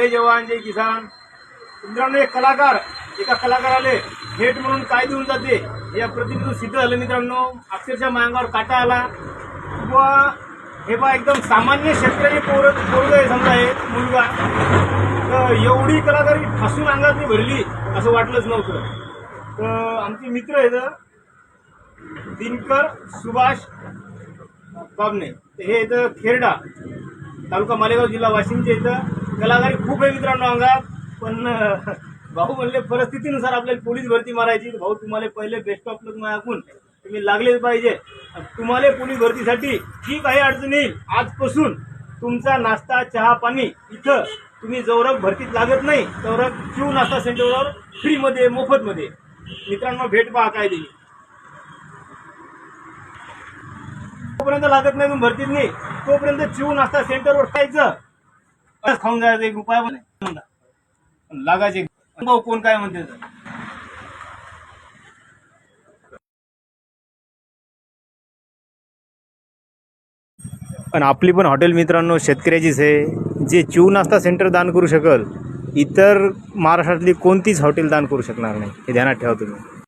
जय जवान जय किसान. मित्रांनो एक कलाकार एका कलाकाराले भेट म्हणून काय देऊन जाते या प्रतिनिधी सिद्ध झालं मित्रांनो. अक्षरशः मांगावर काटा आला. व हे बा एकदम सामान्य शेतकरी पोर पोरग आहे समजा हे मुलगा. तर एवढी कलाकारी फसून अंगात भरली असं वाटलंच नव्हतं. तर आमचे मित्र आहेत दिनकर सुभाष बाबने. हे इथं खेरडा. तालुका मालेगाव जिल्हा वाशिमच्या इथं कलाकारी खूप आहे मित्रांनो अंगात. पण भाऊ म्हणले परिस्थितीनुसार आपल्याला पोलीस भरती मारायची. भाऊ तुम्हाला पहिले बेस्ट ऑफ लक ऐकून तुम्ही लागलेच पाहिजे. तुम्हाला पोलीस भरतीसाठी जी काही अडचण येईल. आजपासून तुमचा नाश्ता चहा पाणी इथं तुम्ही जवरक भरतीत लागत नाही. जवरक क्यू नाश्ता सेंटरवर फ्रीमध्ये मोफतमध्ये. मित्रांनो भेट पहा काय दिली तोपर्यंत लागत नाही तुम्ही भरतीत नाही तोपर्यंत चिव नाश्ता सेंटरवर खायचं. खाऊन जायचं एक उपाय पण म्हणता. लागायचे. भाऊ कोण काय म्हणते? पण आपली पण हॉटेल मित्रांनो शेतकऱ्याचीच आहे. जे चिव नाश्ता सेंटर दान करू शकल इतर महाराष्ट्रातली कोणतीच हॉटेल दान करू शकणार नाही. हे ध्यानात ठेवा तुम्ही.